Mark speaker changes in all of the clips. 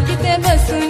Speaker 1: असं पालखीत बसून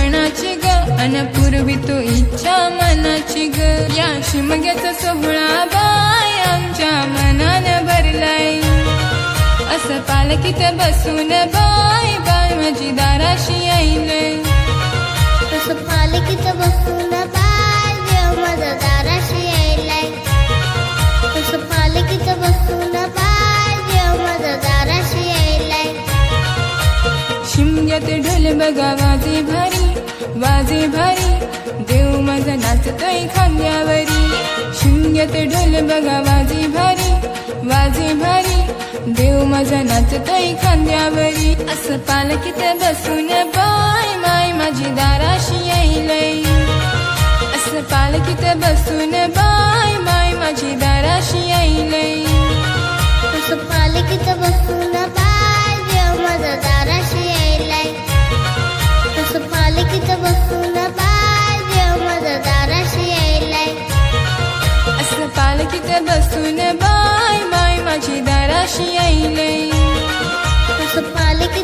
Speaker 1: अन पूर्वी तो इच्छा मनाची ग. या शिमग्याचा सोहळा बाय आमच्या मनान भरलाय. असं पालखीत बसून बाय बाय माझी दाराशी आईलय
Speaker 2: तसं पालखीचं बसून बाय देव माझा दाराशी यायलाय. तसं पालखीचं बसून बाय देव माझा दाराशी यायलाय.
Speaker 1: शिमग्यात ढोल बघा वाजे भारी वाजे भारी देव माझा नाचतोय खांद्यावरी. शून्यत ढोल बघा वाजे भारी वाजे भारी देव माझा नाचतोय खांद्यावरी. असं पालखीत बसून बाय माय माझी दाराशी यायलय. असं पालखीत बसून बाय माय माझी दाराशी यायलय.
Speaker 2: असं पालखीचं बसून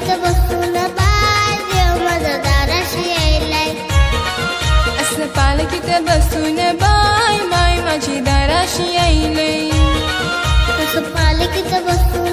Speaker 2: बसून बाय देव माझा दाराशी यायलाय.
Speaker 1: असं पालखीत बसून बाय माय माझी दाराशी यायलय.
Speaker 2: तसं पालखीचं बसून